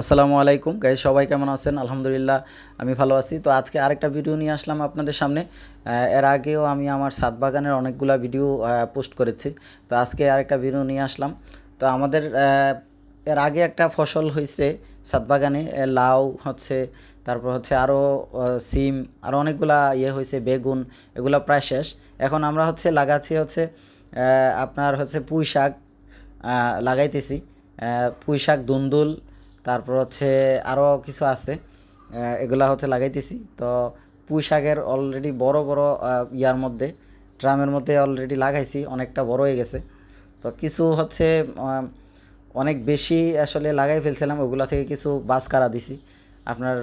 আসসালামু আলাইকুম। গাইজ সবাই কেমন আছেন? আলহামদুলিল্লাহ, আমি ভালো আছি। তো আজকে আরেকটা ভিডিও নিয়ে আসলাম আপনাদের সামনে। এর আগেও আমি আমার সাত বাগানের অনেকগুলা ভিডিও পোস্ট করেছি। তো আজকে আরেকটা ভিডিও নিয়ে আসলাম। তো আমাদের এর আগে একটা ফসল হয়েছে সাত বাগানে লাউ হচ্ছে, তারপর হচ্ছে আরও সিম আরও অনেকগুলা ইয়ে হয়েছে বেগুন, এগুলো প্রায় শেষ। এখন আমরা হচ্ছে লাগাচ্ছি হচ্ছে আপনার হচ্ছে পুঁই শাক লাগাইতেছি। পুঁই শাক দুন্দুল তারপর হচ্ছে আরও কিছু আছে এগুলা হচ্ছে লাগাইতেছি। তো পুঁই শাকের অলরেডি বড় বড় ইয়ার মধ্যে, ড্রামের মধ্যে অলরেডি লাগাইছি, অনেকটা বড় হয়ে গেছে। তো কিছু হচ্ছে অনেক বেশি আসলে লাগাই ফেলছিলাম, ওগুলা থেকে কিছু বাস কারা দিছি। আপনার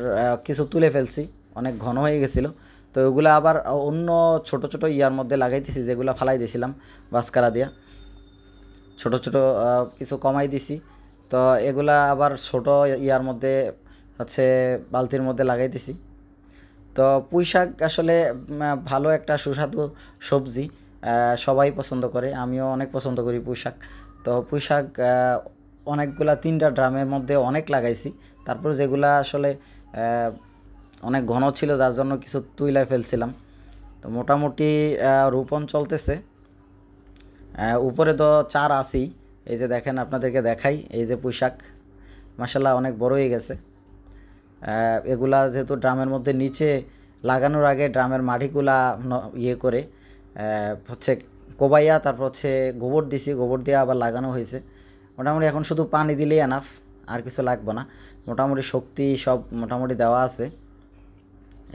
কিছু তুলে ফেলছি, অনেক ঘন হয়ে গেছিল। তো ওগুলো আবার অন্য ছোট ছোট ইয়ার মধ্যে লাগাইতেছি, যেগুলো ফালাই দিয়েছিলাম বাসকারা দিয়া। ছোট ছোট কিছু কমাই দিছি তো এগুলা আবার ছোট ইয়ার মধ্যে হচ্ছে বালতির মধ্যে লাগাইতেছি। তো পুঁই শাক আসলে ভালো একটা সুস্বাদু সবজি সবাই পছন্দ করে, আমিও অনেক পছন্দ করি পুঁই শাক তো পুঁই শাক অনেকগুলা তিনটা ড্রামের মধ্যে অনেক লাগাইছি। তারপর যেগুলা আসলে অনেক ঘন ছিল, যার জন্য কিছু তুইলাই ফেলছিলাম। তো মোটামুটি রোপণ চলতেছে। উপরে তো চার আছেই। এই যে দেখেন আপনাদেরকে দেখাই, এই যে পোশাক মাসাল্লাহ অনেক বড় হয়ে গেছে। এগুলা যেহেতু ড্রামের মধ্যে নিচে লাগানোর আগে ড্রামের মাটিগুলা ইয়ে করে হচ্ছে কোবাইয়া, তারপর হচ্ছে গোবর দিছি, গোবর দিয়ে আবার লাগানো হয়েছে। মোটামুটি এখন শুধু পানি দিলেই এনাফ আর কিছু লাগবে না। মোটামুটি শক্তি সব মোটামুটি দেওয়া আছে।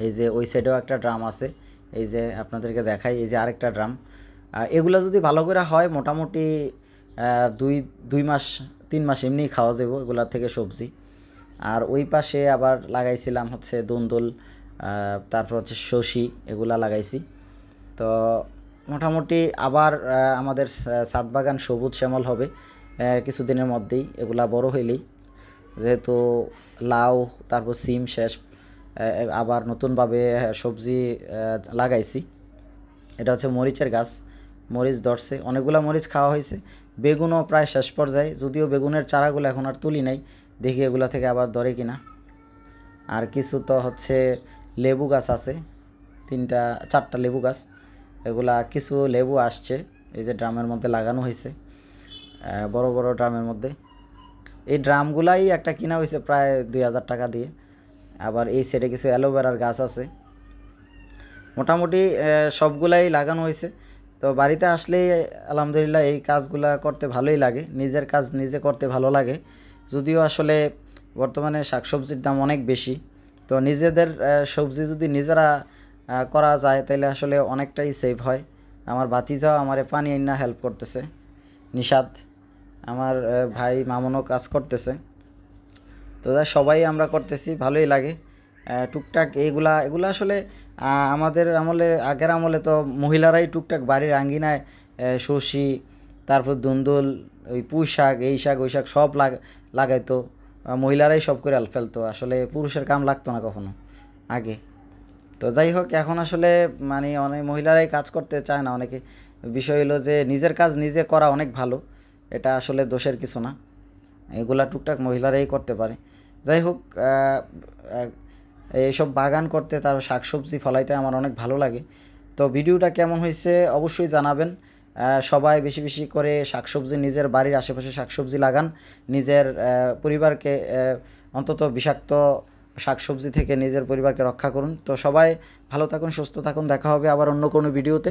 এই যে ওই সাইডেও একটা ড্রাম আছে। এই যে আপনাদেরকে দেখাই, এই যে আরেকটা ড্রাম। এগুলো যদি ভালো করে হয়, মোটামুটি দুই দুই মাস, তিন মাস এমনি খাওয়া যাব এগুলার থেকে সবজি। আর ওই পাশে আবার লাগাইছিলাম হচ্ছে দুন্দুল তারপর হচ্ছে শশি, এগুলা লাগাইছি। তো মোটামুটি আবার আমাদের সা- ছাদ বাগান সবুজ শ্যামল হবে কিছুদিনের মধ্যেই এগুলা বড় হইলেই। যেহেতু লাউ, তারপর সিম শেষ আবার নতুনভাবে সবজি লাগাইছি। এটা হচ্ছে মরিচের গাছ। মরিচ ধরছে। অনেকগুলা মরিচ খাওয়া হয়েছে। বেগুনও প্রায় শেষ পর্যায়ে। যদিও বেগুনের চারাগুলো এখন আর তুলি নাই। দেখি এগুলা থেকে আবার ধরে কিনা। আর কিছু তো হচ্ছে লেবু গাছ আছে। তিনটা, চারটা লেবু গাছ। এগুলা কিছু লেবু আসছে। এই যে ড্রামের মধ্যে লাগানো হয়েছে। বড় বড় ড্রামের মধ্যে। এই ড্রামগুলাই একটা কিনা হয়েছে প্রায় দুই হাজার টাকা দিয়ে। আবার এই সাইডে কিছু অ্যালোভেরার গাছ আছে। মোটামুটি সবগুলাই লাগানো হয়েছে। তো বাড়িতে আসলে আলহামদুলিল্লাহ এই কাজগুলা করতে ভালোই লাগে। নিজের কাজ নিজে করতে ভালো লাগে। যদিও আসলে বর্তমানে শাকসবজির দাম অনেক বেশি। তো নিজেদের সবজি যদি নিজেরা করা যায় তাহলে আসলে অনেকটাই সেভ হয়। আমার বাতিজাও আমার পানি আইনা হেল্প করতেছে। নিষাদ, আমার ভাই মামুনও কাজ করতেছে। তো সবাই আমরা করতেছি, ভালোই লাগে। টুকটাক এইগুলা, এগুলা আসলে আমাদের আমলে, আগের আমলে তো মহিলারাই টুকটাক বাড়ির আঙ্গিনায় শসি তারপর দুন্দুল, ওই পুঁই শাক, এই শাক, ওই শাক সব লাগ, লাগাইতো। মহিলারাই সব করে ফেলতো। আসলে পুরুষের কাম লাগতো না কখনো, আগে। তো যাই হোক, এখন আসলে মানে অনেক মহিলারাই কাজ করতে চায় না। অনেকে বিষয় হলো যে নিজের কাজ নিজে করা অনেক ভালো, এটা আসলে দোষের কিছু না। এগুলা টুকটাক মহিলারাই করতে পারে। যাই হোক এইসব বাগান করতে তার শাকসবজি ফলাইতে আমার অনেক ভালো লাগে। তো ভিডিওটা কেমন হয়েছে অবশ্যই জানাবেন। সবাই বেশি বেশি করে শাকসবজি, নিজের বাড়ির আশেপাশে শাকসবজি লাগান। নিজের পরিবারকে অন্তত বিষাক্ত শাকসবজি থেকে নিজের পরিবারকে রক্ষা করুন। তো সবাই ভালো থাকুন, সুস্থ থাকুন। দেখা হবে আবার অন্য কোনো ভিডিওতে।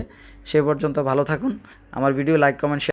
সে পর্যন্ত ভালো থাকুন। আমার ভিডিও লাইক কমেন্ট